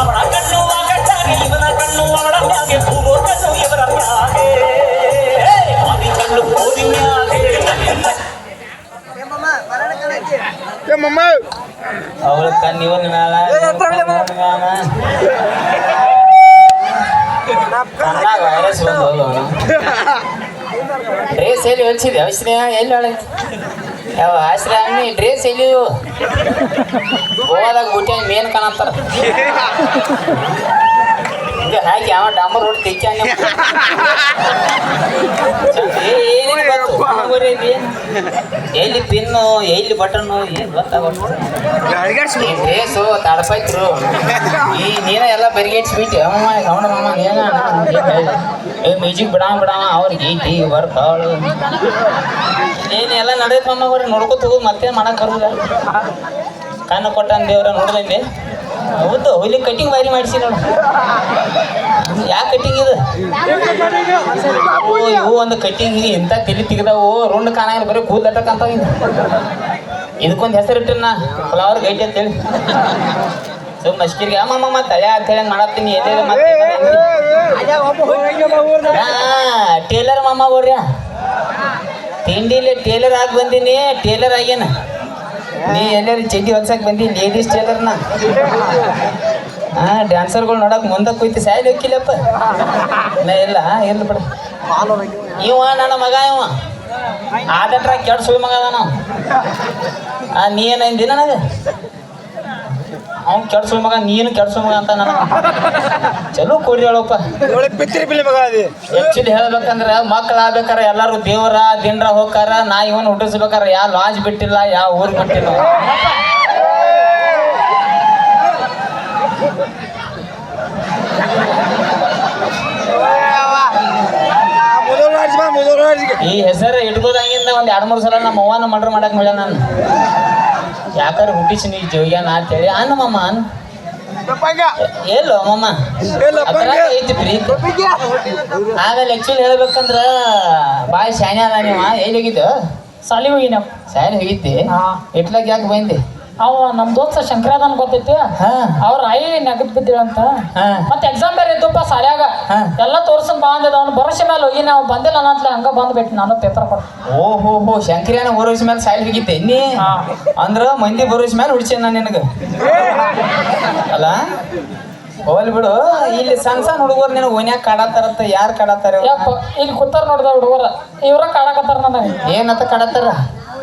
ಅವಳ ಕಣ್ಣು ಆಗಟ್ಟಾಗಿ ಇವನ ಕಣ್ಣು ಅವಳ ಮ್ಯಾಗೆ ಭೂಮೋ ಕಣ್ಣು ಇವರ ಮ್ಯಾಗೆ. ಆದಿ ಕಣ್ಣು ಕೋದಿ ಮ್ಯಾಗೆ. ಅವಳ ಕಣ್ಣು ಇವನ ಮ್ಯಾಲ ವೈರಸ್ ಬಂದು ಡ್ರೆಸ್ ಎಲ್ಲಿ ಹೊಲಿಸಿದೆ ಅವಶ್ಯ ಎಲ್ಲಿ ಒಳಗೆ ಯಾವ ಆಶ್ರಯ ನೀ ಡ್ರೆಸ್ ಎಲ್ಲಿ ಗೋವಾದಾಗ ಊಟ ಮೇನ್ ಕಾಣತ್ತಾರ. ಈಗ ಹಾಕಿ ಅವ ಡಾಂಬರ್ ರೋಡ್ ತೆಕ್ಕ ಎಲ್ಲಿ ಪಿನ್ನು ಎಲ್ಲಿ ಬಟನ್ನು ಏನು ಗೊತ್ತಾಗೋ ಈ ಡ್ರೇಸು ತಡಪಾಯ್ತ್ರು ಈ ನೀನ ಎಲ್ಲ ಬರಿಗೇಟ್ಸ್ಬಿಟ್ಟು ಅಮ್ಮ ಅವನ ಮಾಮ ನೀನ ಏ ಮ್ಯೂಸಿಕ್ ಬಿಡಾಮ ಬಿಡಾಮ ಅವ್ರಿಗೆ ಈಟಿ ವರ್ಕ್ ಅವಳು ನೀನು ಎಲ್ಲ ನಡೆಯತ್ ಮಮ್ಮ ಬರ್ರಿ ನೋಡ್ಕೊತ ಹೋಗೋದು ಮತ್ತೆ ಮಾಡಕ್ ಬರೋದ ಕಣ್ಣು ಕೊಟ್ಟ ದೇವ್ರ ನೋಡ್ದಂಗೆ ಹೌದು ಹುಲಿ ಕಟಿಂಗ್ ಬಾರಿ ಮಾಡಿಸಿ ನೋಡು. ಯಾಕೆ ಕಟಿಂಗ್ ಇದು? ಇವು ಒಂದು ಕಟಿಂಗ್ ಇಂಥ ತಲೆ ತೆಗ್ದಾವು. ರುಂಡ್ ಕಾಣಂಗಿಲ್ಲ, ಬರೀ ಕೂದಲಟ್ಟಕ್ಕಂತ ಇದಕ್ಕೊಂದು ಹೆಸರು ನಾ ಫ್ಲವರ್ ಗೈಟ್ ಅಂತೇಳಿ ಸುಮ್ ಮಸ್ಕಿರಿಗೆ ಅಮ್ಮ ಮತ್ತೆ ತಲೆ ಅಂತ ಹೇಳಿ ಮಾಡತ್ತೀನಿ ಎಲ್ಲೇದ ಮತ್ತೆ ಟೇಲರ್ ಮಾಮ ಬರ್ರಿ ತಿಂಡಿಲಿ ಟೇಲರ್ ಆಗಿ ಬಂದೀನಿ ಟೇಲರ್ ಆಗ್ಯಾನ ನೀ ಎಲ್ಲಾರು ಚಡ್ಡಿ ಹೊಲ್ಸಕ್ ಬಂದಿ ಲೇಡೀಸ್ ಟೇಲರ್ನ ಹಾ ಡ್ಯಾನ್ಸರ್ಗಳು ನೋಡಕ್ ಮುಂದಕ್ಕೆ ಕೂತಿ ಸ್ಯಾಲ್ ಹೋಗಿಲ್ಲಪ್ಪ ನಾ ಇಲ್ಲ ಎಲ್ಲಿ ಬಿಡ. ಇವ, ನನ್ನ ಮಗ ಇವ. ಕೆಡ್ ಸುಳ್ಳು ಮಗ ಅದ ನಾವು ನೀ ಏನಂದಿ ನನಗೆ? ಅವ್ನು ಕೆಡ್ಸ ಮಗ ನೀನು ಕೆಡ್ಸ ಮಗ ಅಂತ ನಾನು ಚಲೋ ಕೊಡಿ ಹೇಳಪ್ಪ. ಆಕ್ಚುಲಿ ಹೇಳ್ಬೇಕಂದ್ರ ಮಕ್ಳು ಆಗ್ಬೇಕಾರ ಎಲ್ಲಾರು ದೇವರ ದಿನರ ಹೋಗಾರ ನಾ ಇವನ್ ಹುಟ್ಟಿಸ್ಬೇಕಾರ ಯಾವ ಲಾಜ್ ಬಿಟ್ಟಿಲ್ಲ ಯಾವ ಊರ್ ಬಿಟ್ಟಿಲ್ಲ. ಈ ಹೆಸರು ಇಟ್ಕೋದಂಗಿಂದ ಒಂದ್ ಎರಡ್ ಮೂರ್ ಸಲ ನಮ್ಮ ಅವ್ವನ ಮಡ್ರ್ ಮಾಡಕ್ ಮೇಳ ನಾನು. ಯಾಕಾರ ಹುಟ್ಟಿಸಿ ನೀ ಜೋಗ್ಯಾನ ಅಂತೇಳಿ. ಅನ್ನ ಮಮ್ಮ ಅನ್ ಎಲ್ಲೋ ಮಮ್ಮ ಐತಿ ಪ್ರೀತಿ. ಆಮೇಲೆ ಆಕ್ಚುಲಿ ಹೇಳ್ಬೇಕಂದ್ರ ಬಾಯ್ ಶಾನೆ ಅದ ನೀವ. ಎಲ್ಲಿ ಹೋಗಿದ್ದು? ಸಾಲಿ ಹೋಗಿ ನಾವು ಹೋಗಿದ್ದಿ? ಹೋಗಿದ್ದೆ ಇಟ್ಲಾಗ ಯಾಕೆ ಬಂದಿ? ಅವ ನಮ್ಮ ದೋಸ್ತ ಶಂಕರಾದನ್ ಗೊತ್ತೈತಿ? ಹಾ. ಅವ್ರ ಐ ನೆಗದ್ ಬಿದ್ದಿಳಂತ. ಹಾ. ಮತ್ತೆ ಎಕ್ಸಾಮ್ ಬೇರೆ ಇದ್ದಪ್ಪ ಸಾಲ್ಯಾಗ. ಎಲ್ಲ ತೋರ್ಸನ್ ಬಾ ಅವ್ನು ಬರೋಷ ಮೇಲೆ ಹೋಗಿ ನಾವು ಬಂದಿಲ್ಲ ಅನ್ನತ್ಲೆ ಹಂಗ ಬಂದ್ಬಿಟ್ಟು ನಾನು ಪೇಪರ್ ಕೊಡ್ ಓ ಹೋ ಹೋ ಶಂಕರಿಯನ ಬರೋಷ ಮೇಲೆ ಸಾಯಿಲ್ ಬಿಗಿತ್ತೆ ನೀ. ಅಂದ್ರ ಮಂದಿ ಬರೋಷ ಮೇಲೆ ಹುಡ್ಸೇನ ನಾನು ನಿನಗ. ಅಲ್ಲ? ಹೋಲ್ ಬಿಡು. ಇಲ್ಲಿ ಸಣ್ಣ ಸಣ್ಣ ಹುಡುಗರು ನಿನಗೆ ಓನ್ಯಾಗ ಕಾಡತ್ತಾರತ್ತ ಯಾರು ಕಾಡತ್ತಾರ ಯಪ್ಪ ಇಲ್ಲಿ ಕೂತಾರ ನೋಡ್ದ ಹುಡುಗರ. ಇವ್ರ ಕಾಡಕತ್ತಾರ ನನಗೆ. ಏನತ್ತ ಕಾಡತ್ತಾರ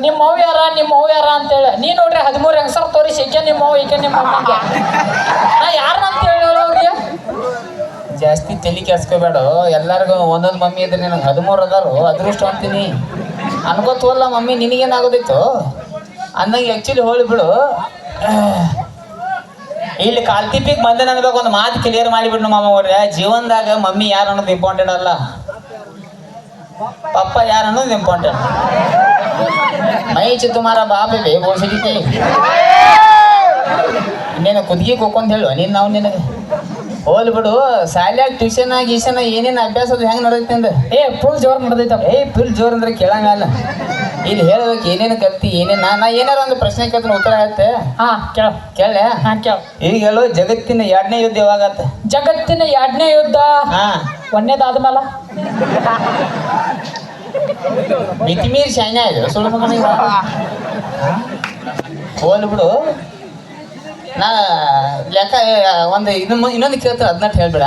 ನಿಮ್ಮ ಅವ್ವ ಯಾರ, ನಿಮ್ಮ ಅವ್ವ ಯಾರ ಅಂತೇಳಿ. ನೀ ನೋಡ್ರಿ ಹದಿಮೂರು ಹೆಂಗಸರ್ ತೋರಿಸಿ, ಈಕೆ ನಿಮ್ಮ ಅವ್ವ ಈಕೆ ನಿಮ್ಮ ಅಮ್ಮಂಗೆ ನಾ ಅಂತ ಹೇಳಿ ಅವ್ರಿಗೆ? ಜಾಸ್ತಿ ತಲೆ ಕೆಡ್ಸ್ಕೋಬೇಡ. ಎಲ್ಲರಿಗೂ ಒಂದೊಂದು ಮಮ್ಮಿ ಇದ್ರೆ ನಿನಗೆ ಹದಿಮೂರು ಅದಾರು, ಅದೃಷ್ಟ ಅಂತೀನಿ. ಅನ್ಕೋತವಲ್ಲ ಮಮ್ಮಿ, ನಿನಗೇನಾಗೋದಿತ್ತು? ಅಂದಂಗೆ ಆ್ಯಕ್ಚುಲಿ ಹೋಳಿ ಬಿಡು. ಇಲ್ಲಿ ಕಾಲ್ತಿಪ್ಪಿಗೆ ಬಂದೆ ನನಗೆ ಒಂದು ಮಾತು ಕ್ಲಿಯರ್ ಮಾಡಿಬಿಡ್ನು ಮಾಮ ಅವ್ರೆ. ಜೀವನದಾಗ ಮಮ್ಮಿ ಯಾರು ಅನ್ನೋದು ಇಂಪಾರ್ಟೆಂಟ್ ಅಲ್ಲ. ಪಪ್ಪ ಯಾರು ಅನ್ನೋದು ಇಂಪಾರ್ಟೆಂಟ್ ಮೈ ತುಮಾರ ಬಾಬೆ ಬೇ ನೀನು ಇನ್ನೇನು ಕುದ್ಗಿ ಕೊಕ್ಕೊಂತ ಹೇಳು ನೀನು ನಾವು ನಿನಗೆ. ಹೋಲ್ ಬಿಡು ಶಾಲ್ಯಾಗ ಟ್ಯೂಷನ್ ಗೀಷನ್ ಏನೇನು ಅಭ್ಯಾಸ ಅದು ಹೆಂಗೆ ನಡೆದೈತೆ ಅಂದ್ರೆ ಏ ಫುಲ್ ಜೋರ್ ನಡೆದೈತಪ್ಪ ಏ ಫುಲ್ ಜೋರ್ ಅಂದ್ರೆ ಕೇಳಂಗಲ್ಲ ಇಲ್ಲಿ ಹೇಳ್ಬೇಕು ಏನೇನು ಕಲ್ತಿ ಏನೇನು ನಾ ನಾ ಏನಾರ ಒಂದು ಪ್ರಶ್ನೆ ಕೇಳ್ತೀನಿ ಉತ್ತರ ಆಗತ್ತೆ ಹಾ ಕೇಳ. ಕೇಳ ಹಾ ಕೇಳ. ಈಗ ಹೇಳು ಜಗತ್ತಿನ ಎರಡನೇ ಯುದ್ಧ ಯಾವಾಗತ್ತೆ ಜಗತ್ತಿನ ಎರಡನೇ ಯುದ್ಧ? ಹಾ. ಒಂದೇದಾದ್ಮೇಲ ಮಿತಿ ಮೀರಿ ಶಾನೆ ಆಯ್ತು. ಸುಳ್ಳು ಮಗನ. ಹೋಲ್ ಬಿಡು. ನಾ ಲೆಕ್ಕ ಒಂದು ಇನ್ನೊಂದು ಇನ್ನೊಂದು ಕೇಳ್ತಾರೆ ಅದನ್ನ ಹೇಳ್ಬೇಡ.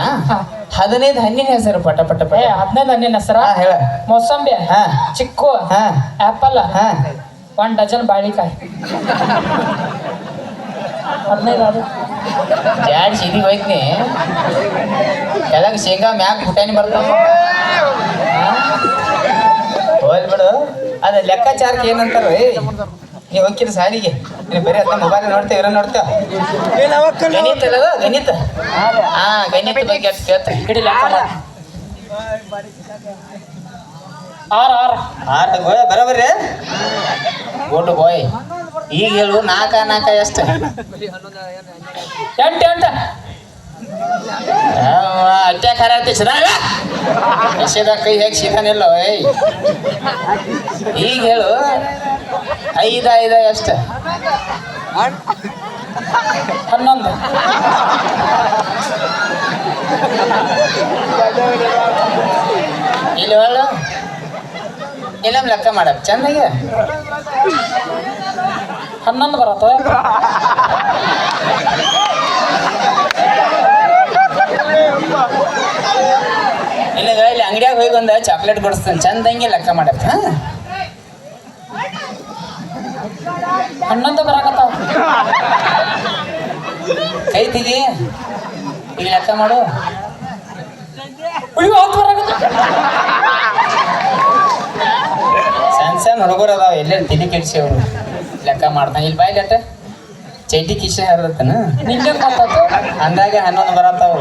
ಹದಿನೈದು ಹಣ್ಣಿನ ಹೆಸರು ಪಟ ಪಟ ಪಟ. ಹದಿನೈದು ಹಣ್ಣಿನ ಹೆಸರ? ಹೇಳ. ಮೋಸಂಬಿ ಹಾ. ಚಿಕ್ಕು ಹಾ. ಆಪಲ್ ಹಾ. ಒಂದ್ ಡಜನ್ ಬಾಳಿಕಾಯಿ. ಹದಿನೈದು ಅದು ಜಾಡ್ ಸಿದಿ ಹೋಯ್ತೀನಿ. ಕೆಳಗೆ ಶೇಂಗಾ ಮ್ಯಾಗ ಪುಟಾಣಿ ಬರ್ತಾವ. ಹೋಲ್ ಬಿಡು. ಅದ ಲೆಕ್ಕಾಚಾರಕ್ಕೆ ಏನಂತಾರ ನೀವು ಹೋಗಿರ ಸಾರಿಗೆ. ನೀವು ಬರೀ ಅದನ್ನ ಮೊಬೈಲ್ ನೋಡ್ತೇವೆ ಇರೋ ನೋಡ್ತೇವೆ ಗಣಿತ ಅಲ್ಲ ಅದು? ಗಣಿತ. ಹಾ ಗಣಿತ ಬಗ್ಗೆ ಅಷ್ಟು ಕೇಳ್ತಾರೆ ಹಿಡಿ. R R. ಆಟ ಗೋಯ್ ಬರೋಬರ್ರಿ ಓಟು ಬಾಯ್ ಈಗ ಹೇಳು ನಾಕ ನಾಲ್ಕ ಎಷ್ಟು? ಎಂಟು ಎಂಟು. ಅತ್ಯಾಕಾರ ಸೀದಾ ಕೈ ಹೇಗೆ ಸಿಗಾನಿಲ್ಲ ಈಗ ಹೇಳು, ಐದ ಐದ ಎಷ್ಟು? ಹನ್ನೊಂದು. ಇಲ್ಲಿ ಹೇಳು. ಇಲ್ಲಮ್ ಲೆಕ್ಕ ಮಾಡಕ್ ಚೆನ್ನಾಗಿ ಹನ್ನೊಂದು ಬರತ್ತ. ಅಂಗಡಿಯಾಗ ಹೋಗಿ ಒಂದು ಚಾಕ್ಲೇಟ್ ಕೊಡಿಸ್ತಾನೆ. ಚಂದಂಗೆ ಲೆಕ್ಕ ಮಾಡತ್ತ ಹನ್ನೊಂದು ಬರಾಕತ್ತಾವ. ಕೈ ಈಗ ಲೆಕ್ಕ ಮಾಡು. ಹತ್ತು ಬರಾಕತ್ತ ಸಣ್ಣ ಸಣ್ಣ ಹುಡುಗರು ಅದಾವ, ಎಲ್ಲೆಲ್ಲಿ ತಿಳಿ ಕೆಡ್ಸಿ ಅವರು ಲೆಕ್ಕ ಮಾಡ್ತಾನೆ. ಇಲ್ಲಿ ಬಾಯ್ ಲೆಕ್ಕ ಚೈಟಿ ಕಿಶೆ ಹರಿದತ್ತನ? ನಿಂಗೆ ಅಂದಾಗ ಹನ್ನೊಂದು ಬರತ್ತಾವ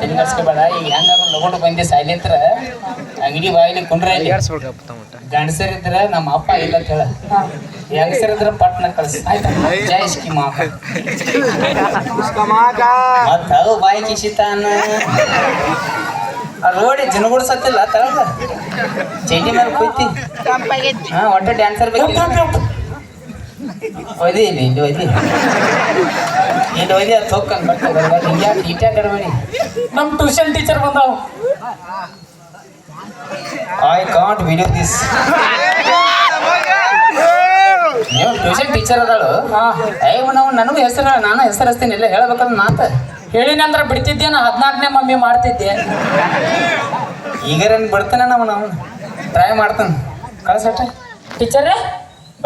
ತಿನ್ಗರ್ಸ್ಕೊಬೇಡ ಈಗ ಹೆಂಗಾರ ಬಂದಿ ಸೈಲೆಂತ್ರ ಅಂಗಡಿ ಬಾಯಿಲಿ ಕುಂಡ್ರ ಗಂಡಸರ್ ಇದ್ರ ನಮ್ಮ ಅಪ್ಪ ಇಲ್ಲ ಅಂತ ಹೇಳ. ಹೆಂಗಸರ್ ಇದ್ರ ಪಟ್ನ ಕಳ್ಸಿ. ಆಯ್ತಾ? ಜೈ ಮತ್ತ ಬಾಯಿ ಕಿಶಿತಾನ ಆ ಜನಗಳು ಸತ್ತಿಲ್ಲ ತಳಗ ಚೈಟಿ ಮೇಲೆ ಕುಯ್ತಿ ಹಾ ಒಟ್ಟು ಡ್ಯಾನ್ಸರ್ ಬೇಕು ಒಯ್ದಿ ಇಲ್ಲಿ ಇಲ್ಲಿ ಒಯ್ದಿ. ಇಲ್ಲಿ ಒಯ್ದಿ ಅದು ತೊಕ್ಕನ್ ಬರ್ತದೆ ನಮ್ಮ ಟ್ಯೂಷನ್ ಟೀಚರ್ ಬಂದಾವ. ಐ ಕಾಂಟ್ ವಿಡಿಯೋ ದಿಸ್ ನೀವು ಟ್ಯೂಷನ್ ಟೀಚರ್ ಅದಾಳು? ಏ ನಾವು ನನಗೂ ಹೆಸರು ನಾನು ಹೆಸರು ಹಚ್ತೀನಿ ಇಲ್ಲ ಹೇಳ್ಬೇಕಂದ್ರೆ ನಾತ? ಹೇಳಿನ ಅಂದ್ರೆ ಬಿಡ್ತಿದ್ದೆ ನಾ ಹದಿನಾಲ್ಕನೇ ಮಮ್ಮಿ ಮಾಡ್ತಿದ್ದೆ. ಈಗರೇನು ಬಿಡ್ತಾನೆ ನಾವು ನಾವು ಟ್ರೈ ಮಾಡ್ತಾನೆ ಕಳ್ಸಟ್ಟ ಟೀಚರ್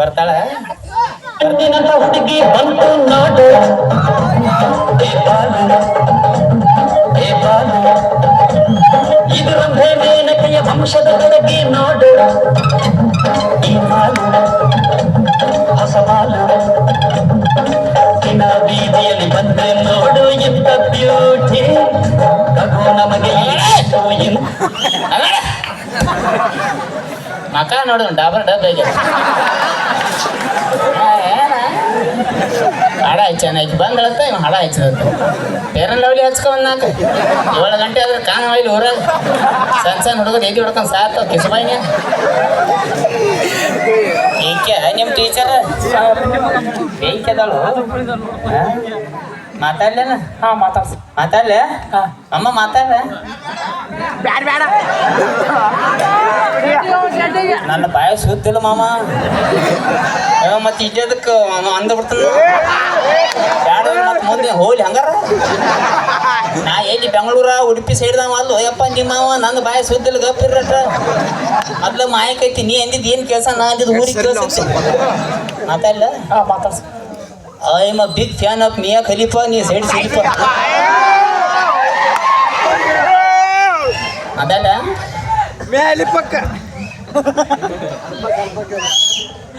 ಬರ್ತಾಳ? ದಿನದ ಹುಡುಗಿ ಬಂತು ನೋಡು. ಏ ಬಾಲು ಏ ಬಾಲು. ಇದು ರಂಭೆ ಮೇನಕೆಯ ವಂಶದ ಹುಡುಗಿ ನೋಡು. ಈ ಮಾಲು ಹೊಸ ಮಾಲು ದಿನ ಬೀದಿಯಲ್ಲಿ ಬಂದೆ ನೋಡು ಇಂತ ಬ್ಯೂಟಿ. ಕಗು ನಮಗೆ ಮಕ ನೋಡು ಡಾಬರ್ ಡಬ್ ಹೇಗೆ ಹಾಡ ಹಚ್ಚಾನ ಬಂದಳತ್ತ ಇವ್ ಹಾಡ ಹಚ್ಚದತ್ತ ಬೇರೆ ಲವ್ಲಿ ಹಚ್ಕೊಂಡ್ ನಾಲ್ಕು ಏಳು ಗಂಟೆ ಆದ್ರೆ ಕಾಂಗ ಇಲ್ಲಿ ಊರಾಗ ಸಣ್ಣ ಸಣ್ಣ ಹುಡುಗರು ಎದಿ ಹೊಡ್ಕೊಂಡು ಸಾತ ಕಿಸಬಾಯಿನ ಈಕೆ ನಿಮ್ಮ ಟೀಚರ್ ಬೇಯ್ಕೆ ಅದಾಳು? ಮಾತಾಡ್ಲೇನ? ಹಾ ಮಾತಾಡ್ಸಿ. ಮಾತಾಡ್ಲೆ? ಅಮ್ಮ ಮಾತಾಡ ನನ್ನ ಬಾಯ ಸುತ್ತಿಲ್ಲ ಮಾಮ. ಮತ್ತೆ ಇಲ್ಲದಕ್ಕೆ ಅಂದ ಬಿಡ್ತಾನ. ಮತ್ತೆ ಮುಂದೆ ಹೋಗ್ಲಿ ಹಂಗಾರ? ನಾ ಎಲ್ಲಿ ಬೆಂಗಳೂರ ಉಡುಪಿ ಸೈಡ್ದಾವ ಅಲ್ಲೋ? ಯಪ್ಪ ನಿಮ್ಮ ಮಾವ ನನ್ನ ಬಾಯ ಸುದ್ದಿಲ್ಲ ಗಪ್ಪಿರಟ ಮೊದ್ಲ ಮಾಯಕೈತಿ ನೀ ಅಂದಿದ್ದು ಏನು ಕೆಲಸ ನಾ ಅಂದಿದ್ದು ಊರಿಗೆ ಕೆಲಸ ಮಾತಾಡ್ಲ? ಮಾತಾಡ್ಸಿ I am a big fan of Mia Khalifa ನೀ ಸೈಡ್ ಸಿಲಿಫಾ ಅದಲ್ಲ? ಮೇಲೆ ಪಕ್ಕ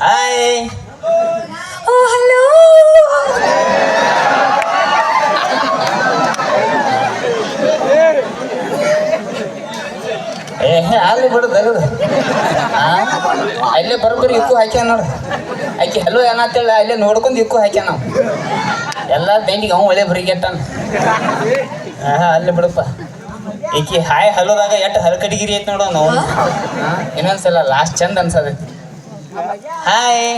ಹಾಯ್ ಓ ಹಲೋ ಏ ಅಲ್ಲಿ ಬಿಡು ತೆಗೆದು ಅಲ್ಲೇ ಬರೋಬ್ಬರಿ ಇಕ್ಕು ಹಾಕ್ಯಾನ ನೋಡು. ಆಕೆ ಹಲೋ ಏನಂತೇಳಿ ಅಲ್ಲೇ ನೋಡ್ಕೊಂಡು ಇಕ್ಕು ಹಾಕ್ಯಾನ. ನಾವು ಎಲ್ಲ ಬೆಂಡಿಗೆ ಅವ ಒಳ್ಳೆ ಬರಿಗೆಟ್ಟಾನ ಹಾ ಅಲ್ಲಿ ಬಿಡಪ್ಪ. ಈಕಿ ಹಾಯ್ ಹಲೋದಾಗ ಎಷ್ಟು ಹಲ್ಕಡಿಗಿರಿ ಐತೆ ನೋಡೋ ನಾವು. ಇನ್ನೊಂದ್ಸಲ ಲಾಸ್ಟ್ ಚಂದ ಅನ್ಸದೈತಿ ಹಾಯ್.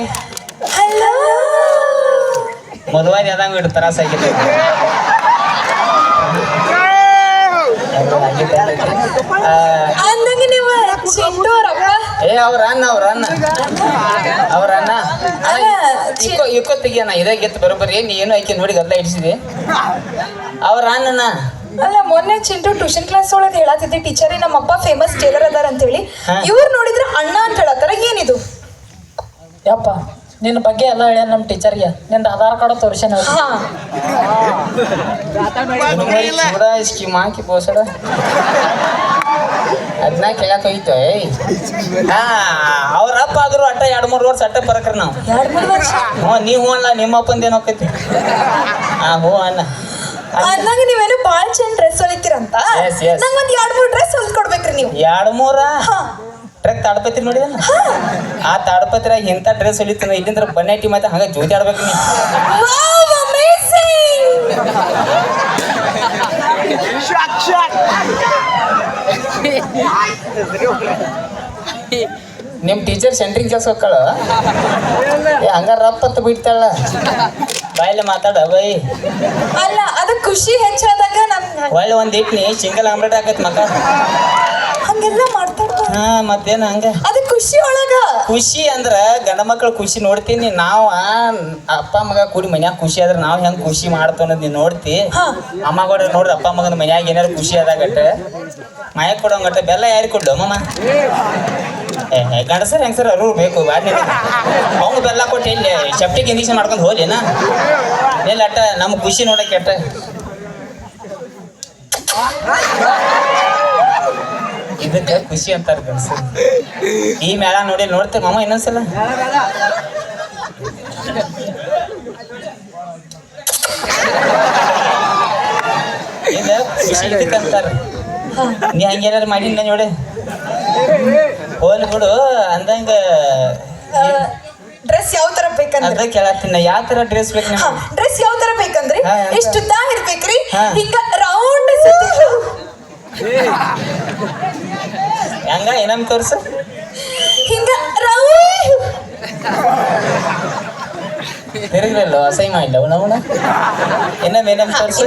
ಹಲೋ ಅದಂಗ ಆದಂಗ ಇಟ್ಟು ತ್ರಾಸ ಆಗೈತೆ ಆ, ಅಂದಂಗೆ ನೀವು ಚಿಂಟು ಅವರಪ್ಪ. ಏ ಅವ್ರ ಅಣ್ಣ ಅವ್ರ ಅಣ್ಣ. ಅವ್ರ ಅಣ್ಣ. ಅಲ್ಲ, ಚಿ- ಇಕ್ಕೋ ಇಕ್ಕೋ ತೆಗಿಯಣ್ಣ ಇದೇ ಗೆತ್ತು ಬರೋಬ್ಬರಿ. ಏನು ಏನು ಆಯ್ಕೆ ನೋಡಿ ಗದ್ಲ ಇಡಿಸಿದೆ ಅವ್ರ ಅಣ್ಣನ. ಅಲ್ಲ ಮೊನ್ನೆ ಚಿಂಟು ಟ್ಯೂಷನ್ ಕ್ಲಾಸ್ ಒಳಗೆ ಹೇಳತ್ತಿದ್ದೆ ಟೀಚರೇ ನಮ್ಮಪ್ಪ ಫೇಮಸ್ ಟೇಲರ್ ಅದಾರ ಅಂತೇಳಿ. ಹೇಳಿ ಇವ್ರು ನೋಡಿದ್ರೆ ಅಣ್ಣ ಅಂತ ಹೇಳತ್ತಾರ ಏನಿದು? ಯಪ್ಪ ನಿನ್ನ ಬಗ್ಗೆ ಎಲ್ಲ ಹೇಳ್ಯಾನ ನಮ್ಮ ಟೀಚರ್ಗೆ. ನಿಂದ ಆಧಾರ್ ಕಾರ್ಡ್ ತೋರಿಸ್ಯಾನ. ಹಾ. ಚೂಡ ಸ್ಕೀಮ್ ಹಾಕಿ ಬೋಸಡ. ಅದನ್ನ ಕೇಳಕ್ ಹೋಯ್ತು ಏಯ್. ಹಾ ಅವ್ರ ಅಪ್ಪ ಆದ್ರು ಅಟ್ಟ ಎರಡು ಮೂರು ವರ್ಷ ಅಟ್ಟ ಬರಕ್ರಿ ನಾವು. ಹ್ಞೂ ನೀವು ಹ್ಞೂ ಅಲ್ಲ ನಿಮ್ಮ ಅಪ್ಪಂದೇನು ಹಾ ಹ್ಞೂ ಅಣ್ಣ ಅಂದಂಗೆ ನೀವೇನು ಭಾಳ ಚಂದ ಡ್ರೆಸ್ ಹೊಲಿತೀರಂತ? Yes, yes. ನಂಗೆ ಒಂದು ಎರಡ್ ಮೂರು ಡ್ರೆಸ್ ಹೊಲ್ಕೊಡ್ಬೇಕ್ರಿ ನೀವು. ಎರಡು ಮೂರ? ಹಾ. ಟ್ರಕ್ ನೋಡಿ ನೋಡಿದಲ್ಲ ಆ ತಾಡಪತ್ರ ಇಂಥ ಡ್ರೆಸ್ ಹೊಲಿತಾನ ಇಲ್ಲಿಂದ್ರ ಬನ್ನೆಟ್ಟಿ ಮತ್ತೆ ಹಂಗ ಜೋತಿ ಆಡ್ಬೇಕು ನೀ ಅಮೇಜಿಂಗ್ ನಿಮ್ಮ ಟೀಚರ್ ಸೆಂಟ್ರಿಂಗ್ ಕೆಲಸ ಹೋಗ್ಕಳ ಹಂಗ ಹಂಗಾರ ರಪ್ಪತ್ತು ಬಿಡ್ತಾಳ. ಬಾಯಲ್ಲಿ ಮಾತಾಡ ಬೈ. ಅಲ್ಲ ಅದು ಖುಷಿ ಹೆಚ್ಚಾದಾಗ ನಮ್ಗೆ ಒಳ್ಳೆ ಒಂದ್ ಇಟ್ನಿ ಸಿಂಗಲ್ ಆಮ್ಲೆಟ್ ಆಗತ್ ಮಕ್ಕ. ಹಂಗೆಲ್ಲ ಮಾಡ್ತಾರ ಹಾ ಮತ್ತೇನ ಹಂಗ? ಅದ ಖುಷಿ ಒಳಗ. ಖುಷಿ ಅಂದ್ರ ಗಂಡ ಮಕ್ಳ ಖುಷಿ ನೋಡ್ತೀನಿ. ನಾವ ಅಪ್ಪ ಮಗ ಕೂಡಿ ಮನ್ಯಾಗ ಖುಷಿ ಆದ್ರ ನಾವ್ ಹೆಂಗ್ ಖುಷಿ ಮಾಡ್ತು ಅನ್ನೋದ್ ನೀ ನೋಡ್ತಿ. ಅಮ್ಮ ಕೂಡ ನೋಡ್ರಿ ಅಪ್ಪ ಮಗನ ಮನ್ಯಾಗ ಏನಾರ ಖುಷಿ ಆದಾಗಟ್ಟ ಮನ್ಯಾಗ ಕೊಡೋಂಗಟ್ಟ ಬೆಲ್ಲ ಯಾರಿ ಕೊಡ್ಲು ಅಮ್ಮಮ್ಮ? ಏ ಏ, ಹೆಂಗ್ ಸರ್ ಅರು ಬೇಕು ಬಾಡ್ಲಿ ಅವ್ನು ಬೆಲ್ಲ ಕೊಟ್ಟು ಇಲ್ಲಿ ಸೆಪ್ಟಿಕ್ ಇಂಜೆಕ್ಷನ್ ಮಾಡ್ಕೊಂಡು ಹೋಗ್ಲೇನ ಇಲ್ಲ ಅಟ್ಟ ನಮ್ಮ ಖುಷಿ ನೋಡಕ್ಕೆ ಅಟ್ಟ. ಇದಕ್ಕೆ ಖುಷಿ ಅಂತಾರೆ ಗಂಡಸ ಈ ಮೇಳ ನೋಡಿ ನೋಡ್ತೀವಿ ಮಾಮ ಇನ್ನೊಂದ್ಸಲ. ಇದು ಖುಷಿ ಅಂತಾರೆ. ನೀ ಹಂಗೇನಾರು ಮಾಡಿ ನೋಡಿ. ಹೋಲ್ ಬಿಡು ಅಂದಂಗ ಡ್ರೆಸ್ ಯಾವ ತರ ಬೇಕಂದ್ರೆ? ಅದ ಕೇಳತ್ತೀನಿ ಯಾವ ತರ ಡ್ರೆಸ್ ಬೇಕು ನಿಮ್ಗೆ? ಡ್ರೆಸ್ ಯಾವ ತರ ಬೇಕಂದ್ರೆ? ಎಷ್ಟು ಉದ್ದ ಇರ್ಬೇಕ್ರಿ ರೀ ಹಿಂಗ ರೌಂಡ್ ಹೆಂಗ ಏನಮ್ ತೋರ್ಸ? ಹಿಂಗ ರೌಂಡ್ ತಿರುಗ್ಲಿಲ್ಲ ಅಸಹ್ಯ ಮಾಡಿಲ್ಲ ಅವನವನ ಏನ ಏನಮ್ ತೋರ್ಸು?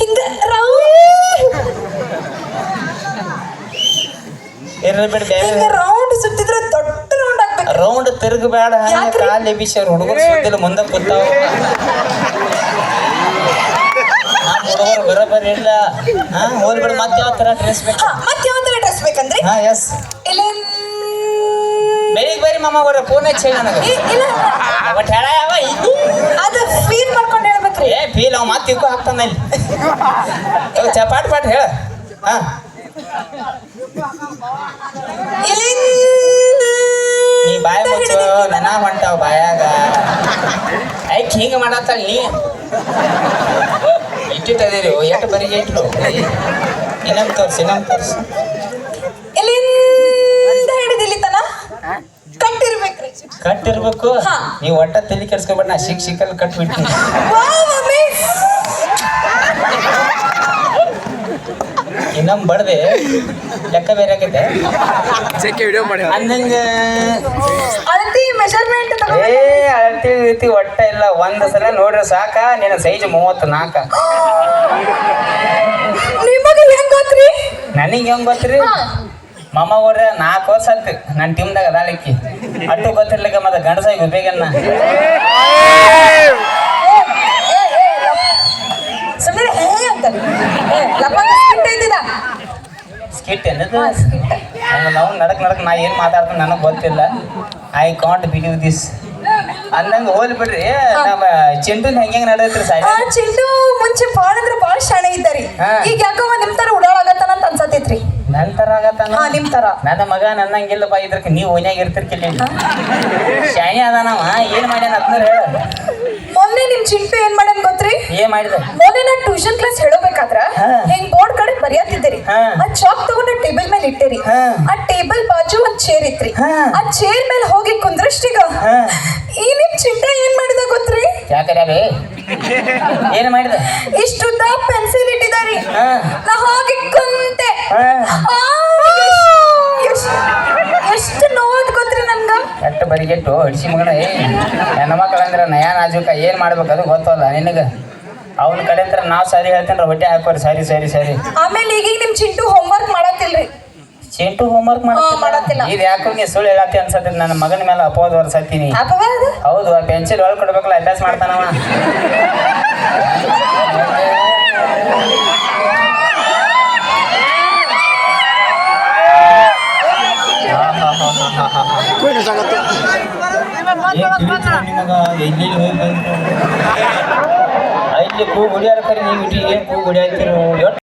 ಹಿಂಗ ಇರ್ಲಿ ಬಿಡಿ ಬೇರೆ ರೌಂಡ್ ಸುತ್ತಿದ್ರೆ ದೊಡ್ಡ ರೌಂಡ್ ಆಗ್ಬೇಕು. ರೌಂಡ್ ತಿರುಗಬೇಡ ಕಾಲು ಎಬಿಸ್ಯಾರ ಹುಡುಗರು ಸುದ್ದಿಲ್ಲ ಮುಂದೆ ಕೂತಾವ. ಹುಡುಗರು ಬರೋಬರ್ ಇಲ್ಲ. ಹಾ ಮತ್ತೆ ಯಾವ ಡ್ರೆಸ್ ಬೇಕು? ಮತ್ತೆ ಯಾವ ತರ ಡ್ರೆಸ್ ಬೇಕಂದ್ರಿ ಹಾ ಎಸ್ ಇಲ್ಲ ಬೆಳಿಗ್ಗೆ ಬರೀ ಮಾಮ ಬರ ಫೋನ್ ಹಚ್ಚಿ ನನಗೆ. ಇಲ್ಲ ಒಟ್ಟು ಹೇಳ ಯಾವ ಇದು ಅದು ಫೀಲ್ ಮಾಡ್ಕೊಂಡು ಹೇಳ್ಬೇಕ್ರಿ. ಏ ಫೀಲ್ ಅವ ಮತ್ತೆ ಇಕ್ಕೋ ಹಾಕ್ತಾನ ಇಲ್ಲಿ. ಚಪಾಟ್ ಪಾಟ್ ಪಾಟ್ ಹೇಳ. ಹಾ. ನೀ ಬಾಯ ಮುಚ್ಚು ನನ ಹೊಂಟಾವ ಬಾಯಾಗ. ಐಕ್ ಹಿಂಗ ಮಾಡತ್ತಾಳ ನೀ? ಇಟ್ಟಿಟ್ಟದಿರಿ ಎಷ್ಟು ಬರಿಗೆ ಇಟ್ಲು? ಇನ್ನೊಂದು ತೋರ್ಸಿ ಇನ್ನೊಂದು ತೋರ್ಸಿ. ಕಟ್ಟಿರ್ಬೇಕು. ನೀವು ಒಟ್ಟ ತಲೆ ಕೆಡ್ಸ್ಕೊಬೇಡ ನಾ ಶಿಕ್ ವಾ ಮಮ್ಮಿ. ಇನ್ನೊಮ್ಮೆ ಬಡ್ದೆ. ಲೆಕ್ಕ ಬೇರೆ ಆಗೈತೆ ಚೆಕ್ ವಿಡಿಯೋ ಮಾಡಿ ಅಂದಂಗ. ಅಳತಿ ಮೆಜರ್ಮೆಂಟ್ ಏ ಅಳತಿ ರೀತಿ ಒಟ್ಟ ಇಲ್ಲ. ಒಂದ್ ಸಲ ನೋಡ್ರಿ ಸಾಕ. ನಿನ್ನ ಸೈಜ್ ಮೂವತ್ತು ನಾಲ್ಕ ನಿಮಗೆ ಹೆಂಗ್ ಗೊತ್ತ್ರಿ? ನನಗೆ ಹೆಂಗ್ ಗೊತ್ತ್ರಿ? ಮಾಮ ಅವ್ರ ನಾಲ್ಕು ವರ್ಷ ಆಯ್ತು. ನನ್ನ ಟೀಮ್ದಾಗ ಅದಾಳಿಕ್ಕಿ ಅಟ್ಟು ಗೊತ್ತಿರ್ಲಿಕ್ಕೆ ಮತ್ತೆ ಗಂಡಸಾಗಿ ಉಪಯೋಗನ್ನ ಸ್ಕಿಟ್ ಏನದು? ನಾವು ನಡಕ್ ನಡಕ್ ನಾ ಏನು ಮಾತಾಡ್ತೀನಿ ನನಗೆ ಗೊತ್ತಿಲ್ಲ. ಐ ಕಾಂಟ್ ಬಿಲೀವ್ ದಿಸ್ ಅಂದಂಗ ಹೋಲ್ ಬಿಡ್ರಿ. ನಮ್ಮ ಚೆಂಡು ಹೆಂಗೆ ನಡೆಯತ್ರಿ ಆ ಸಾಯಿ ಚಿಂಟು ಮುಂಚೆ ಭಾಳ ಅಂದ್ರೆ ಶಾಣೆ ಇದ್ದಾರೆ. ಈಗ ಯಾಕೋ ನಿಮ್ ತರ ನನ್ನ ತರ ಆಗತ್ತಾನ ಹಾ ನಿಮ್ ತರ. ನನ್ನ ಮಗ ನನ್ನಂಗಿಲ್ಲ ಬಾ ಇದ್ರಕ್ಕೆ ನೀವು ಓನ್ಯಾಗ ಇರ್ತಿರ್ಕಿಲ್ಲ ಶಾಣಿ ಅದಾನವ ಏನ್ ಮಾಡ್ಯಾನ ಅದ್ನ ಹೇಳ. ಮೊನ್ನೆ ನಿಮ್ ಚಿಂಟು ಏನ್ ಮಾಡ್ಯಾನ ಗೊತ್ತ್ರಿ? ಏನ್ ಮಾಡಿದ? ಮೊನ್ನೆ ನಾ ಟ್ಯೂಷನ್ ಕ್ಲಾಸ್ ಹೇಳಬೇಕಾದ್ರ ಹೆಂಗ್ ಬೋರ್ಡ್ ಕಡೆ ಬರೆಯತ್ತಿದ್ದೀರಿ. ಆ ಚಾಕ್ ತಗೊಂಡು ಟೇಬಲ್ ಮೇಲೆ ಇಟ್ಟಿರಿ. ಆ ಟೇಬಲ್ ಬಾಜು ಒಂದ್ ಚೇರ್ ಇತ್ರಿ. ಆ ಚೇರ್ ಮೇಲೆ ಹೋಗಿ ಕುಂದ್ರಷ್ಟಿಗ. ಈ ನಿಮ್ ಚಿಂತೆ ಏನ್ ಮಾಡಿದ ಗೊತ್ತ್ರಿ? ಯಾಕರೆ ಏನು ಮಾಡಿದೆ? ಇಷ್ಟು ಇಷ್ಟುದ್ದ ಪೆನ್ಸಿಲ್ ಇಟ್ಟಿದ್ದಾರೆ. ನಾ ಹೋಗಿ ಕುಂತೆ. ಎಷ್ಟ್- ನೋವಾದ್ ಗೊತ್ತ್ರಿ ನನ್ಗ? ಕೆಟ್ಟ ಬರಿಗೆಟ್ಟು ಹಡ್ಸಿ ಮಗನ ಏ ನನ್ನ ಮಕ್ಕಳು ಅಂದ್ರೆ ನಯಾ ನಾಜುಕ ಏನ್ ಮಾಡ್ಬೇಕು ಅದು ಗೊತ್ತಲ್ಲ ನಿನಗ? ಅವನ ಕಡೆ ಅಂತ ನಾವು ಸರಿ ಹೇಳ್ತೇನ್ರ ಹೊಟ್ಟೆ ಹಾಕೋರಿ ಸರಿ ಸರಿ ಸರಿ ಆಮೇಲೆ ಈಗ ನಿಮ್ ಚಿಂಟು ಹೋಮ್ವರ್ಕ್ ಮಾಡತ್ತಿಲ್ರಿ. ಚಿಂಟು ಹೋಮ್ವರ್ಕ್ ಮಾಡತ್ತಿಲ್ಲ. ಇದು ಯಾಕೋ ನೀ ಸುಳ್ಳು ಹೇಳತ್ತಿ ಅನ್ಸತ್ತೆ. ನನ್ನ ಮಗನ ಮೇಲೆ ಅಪವಾದ ಹೊರಸತ್ತೀನಿ ಹೌದು ಆ ಪೆನ್ಸಿಲ್ ಒಳಗೆ ಕೊಡ್ಬೇಕಲ್ಲ ಅಭ್ಯಾಸ ಮಾಡ್ತಾನವ ಇಲ್ಲಿ ಕೂಗು ಕರೆ ಕರಿ ನೀವು ಇಟ್ಟಿಗೆ ಕೂಗು ಹೊಡಿಯಾಯ್ತಿರೋ